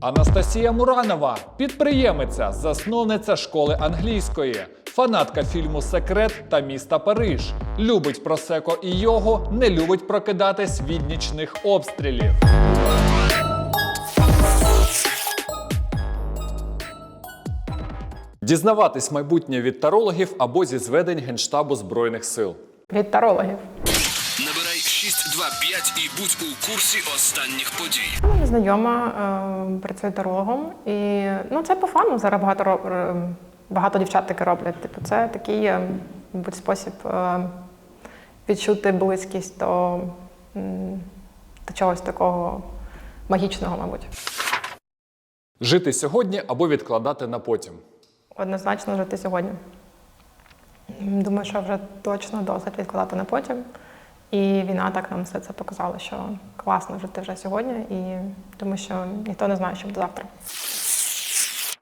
Анастасія Муранова, підприємиця, засновниця школи англійської, фанатка фільму Секрет та міста Париж. Любить просеко і його, не любить прокидатись від нічних обстрілів. Дізнаватись майбутнє від тарологів або зі зведень Генштабу Збройних сил. Від тарологів. Набирай 625 і будь у курсі останніх подій. Мене знайома е, працює тарологом, і ну це по фану. Зараз багато ро- е, багато дівчат таке роблять. Типу, це такий, е, мабуть, спосіб е, відчути близькість до, до чогось такого магічного, мабуть. Жити сьогодні або відкладати на потім. Однозначно жити сьогодні. Думаю, що вже точно досить відкладати на потім. І війна так нам все це показала, що класно жити вже сьогодні, і тому що ніхто не знає, що буде завтра.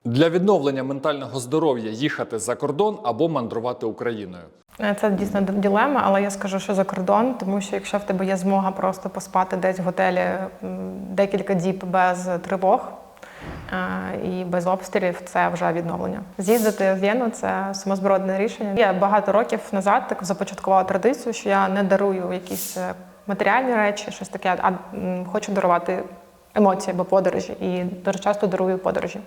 Для відновлення ментального здоров'я їхати за кордон або мандрувати Україною. Е, Це дійсно ділема, але я скажу, що за кордон, тому що якщо в тебе є змога просто поспати десь в готелі декілька діб без тривог і без обстрілів, це вже відновлення. З'їздити в Вену це самозбродне рішення. Я багато років назад так започаткувала традицію, що я не дарую якісь е, матеріальні речі, щось таке, а хочу дарувати емоції або подорожі. І дуже часто дарую подорожі.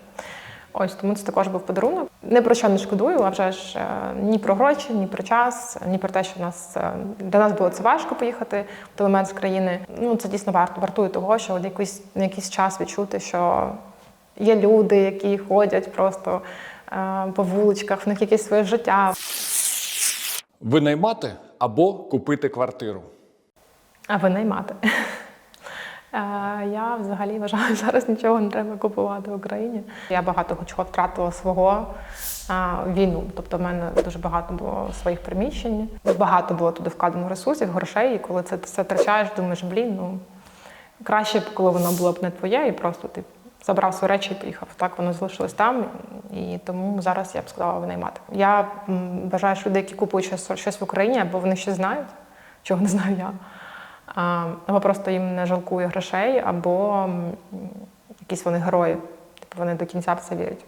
Ось тому це також був подарунок. Не про що не шкодую, а вже ж е, ні про гроші, ні про час, ні про те, що в нас е, для нас було це важко поїхати в той момент з країни. Ну це дійсно варто вартує того, що якийсь на якийсь час відчути, що є люди, які ходять просто е, по вуличках, в них якесь своє життя. Винаймати або купити квартиру. А ви наймати. Е, Я взагалі вважаю, зараз нічого не треба купувати в Україні. Я багато чого втратила свого війну. Тобто в мене дуже багато було своїх приміщень, багато було туди вкладено ресурсів, грошей. І коли це все втрачаєш, думаєш, блін, ну краще б, коли воно було б не твоє, і просто ти забрав свої речі і поїхав. Так воно залишилось там, і тому зараз я б сказала винаймати. Я м, вважаю, що люди, які купують щось, щось в Україні, або вони щось знають, чого не знаю я. Або просто їм не жалкує грошей, або якісь вони герої. Типу вони до кінця в це вірять.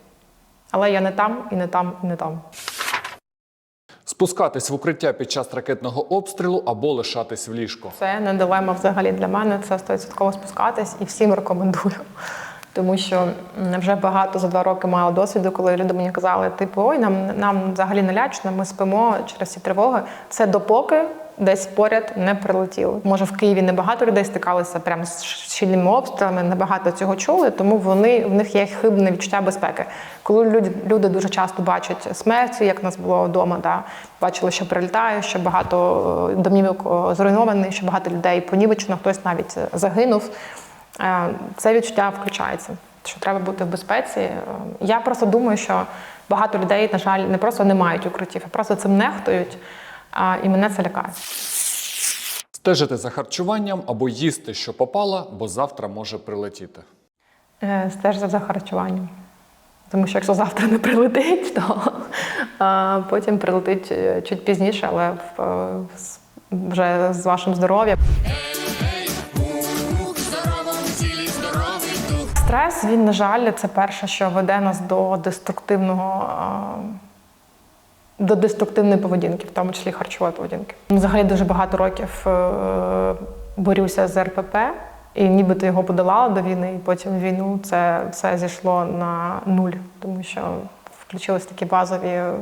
Але я не там, і не там, і не там. Спускатись в укриття під час ракетного обстрілу або лишатись в ліжку. Це не дилема взагалі для мене. Це 100% спускатись і всім рекомендую. Тому що вже багато за два роки мало досвіду, коли люди мені казали, типу, ой, нам, нам взагалі не лячно, ми спимо через ці тривоги. Це допоки десь поряд не прилетіло. Може, в Києві небагато людей стикалися прямо з щільними обстрілами, небагато цього чули, тому вони в них є хибне відчуття безпеки. Коли люди, люди дуже часто бачать смерть, як нас було вдома, да, бачили, що прилітає, що багато е, домівок е, що багато людей понівечено, хтось навіть е, загинув. Е, Це відчуття включається, що треба бути в безпеці. Е, Я просто думаю, що багато людей, на жаль, не просто не мають укриттів, а просто цим нехтують, і мене це лякає. Стежити за харчуванням або їсти, що попало, бо завтра може прилетіти. Е, Стеж за харчуванням. Тому що якщо завтра не прилетить, то а, потім прилетить чуть пізніше, але в, з- вже з вашим здоров'ям. Стрес, він, на жаль, це перше, що веде нас до деструктивного. До деструктивної поведінки, в тому числі харчової поведінки. Взагалі дуже багато років е, борюся з РПП, і нібито його подолала до війни, і потім війну це все зійшло на нуль, тому що включились такі базові, е,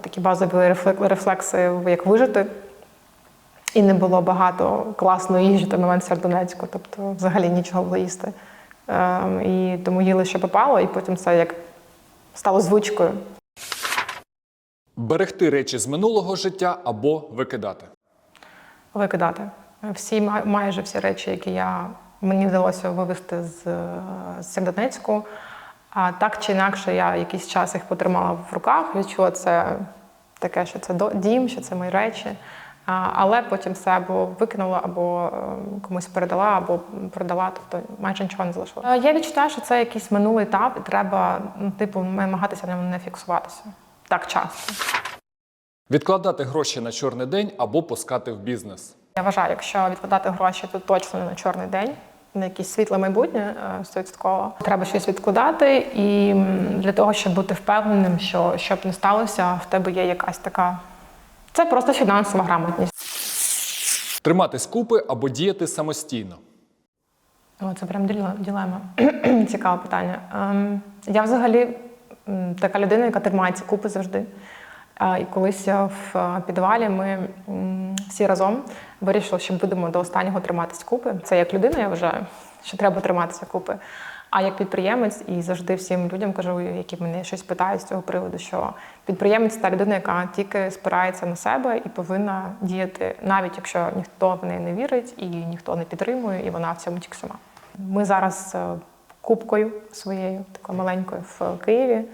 такі базові рефлекси, як вижити. І не було багато класної їжі той момент в Сердонецьку, тобто взагалі нічого було їсти. Ем, і тому їли, що попало, і потім це як стало звичкою. Берегти речі з минулого життя або викидати. викидати. Всі майже всі речі, які я мені вдалося вивезти з, е, з Сєвєродонецьку. А так чи інакше, я якийсь час їх потримала в руках, відчула це таке, що це дім, що це мої речі. Але потім все або викинула, або е, комусь передала, або продала, тобто майже нічого не залишилося. Е, Я відчуваю, що це якийсь минулий етап, і треба ну, типу намагатися на не фіксуватися так часто. Відкладати гроші на чорний день або пускати в бізнес. Я вважаю, якщо відкладати гроші, то точно не на чорний день. на якесь світле майбутнє е, стовідсотково. Треба щось відкладати, і для того, щоб бути впевненим, що що б не сталося, в тебе є якась така. Це просто фінансова грамотність. Триматись купи або діяти самостійно. О, це прям ділема. Цікаве питання. Ем, я взагалі така людина, яка тримається купи завжди. А, і колись в е, підвалі ми всі разом вирішили, що будемо до останнього триматися купи. Це як людина, я вважаю, що треба триматися купи. А як підприємець, і завжди всім людям кажу, які мене щось питають з цього приводу, що підприємець та людина, яка тільки спирається на себе і повинна діяти, навіть якщо ніхто в неї не вірить і ніхто не підтримує, і вона в цьому тільки сама. Ми зараз е, кубкою своєю, такою маленькою в Києві.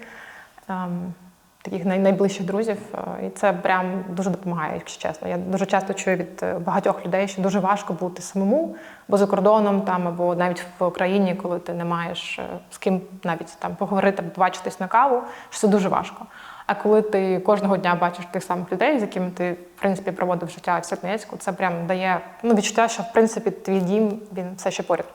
Таких най- найближчих друзів, е, і це прям дуже допомагає, якщо чесно. Я дуже часто чую від е, багатьох людей, що дуже важко бути самому, бо за кордоном там або навіть в Україні, коли ти не маєш е, з ким навіть там поговорити, бачитись на каву, що це дуже важко. А коли ти кожного дня бачиш тих самих людей, з якими ти в принципі проводив життя в Сєрнецьку, це прям дає ну, відчуття, що в принципі твій дім він все ще поряд.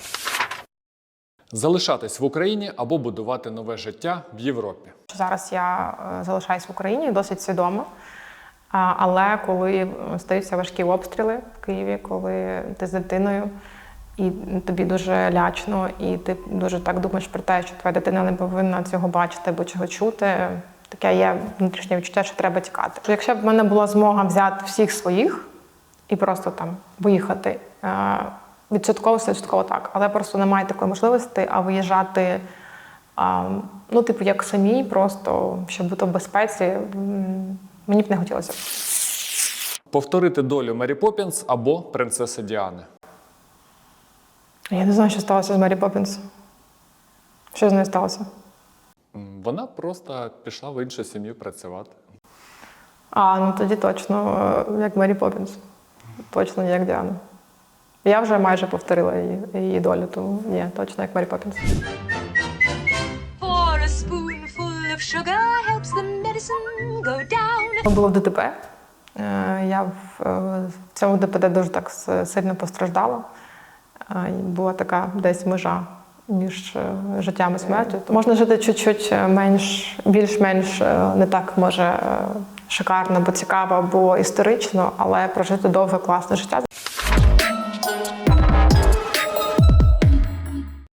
Залишатись в Україні або будувати нове життя в Європі. Зараз я е, залишаюсь в Україні досить свідомо. Але коли стаються важкі обстріли в Києві, коли ти з дитиною, і тобі дуже лячно, і ти дуже так думаєш про те, що твоя дитина не повинна цього бачити або чого чути. Таке є внутрішнє відчуття, що треба тікати. Якщо б в мене була змога взяти всіх своїх і просто там виїхати, е, відсотково, відсотково так, але просто немає такої можливості, а виїжджати. А, ну, типу, як самій, просто щоб бути в безпеці, мені б не хотілося. Повторити долю Мері Поппінс або принцеси Діани. Я не знаю, що сталося з Мері Поппінс. Що з нею сталося? Вона просто пішла в іншу сім'ю працювати. А, ну тоді точно, е, як Мері Поппінс. Точно не як Діана. Я вже майже повторила її, її долю, тому ні, точно як Мері Поппінс. Були в ДТП. Е, Я в, е, в цьому ДТП дуже так сильно постраждала. Е, Була така десь межа між життям і смертю. То Можна жити чуть-чуть менш, більш-менш не так може шикарно, бо цікаво, або історично, але прожити довге класне життя.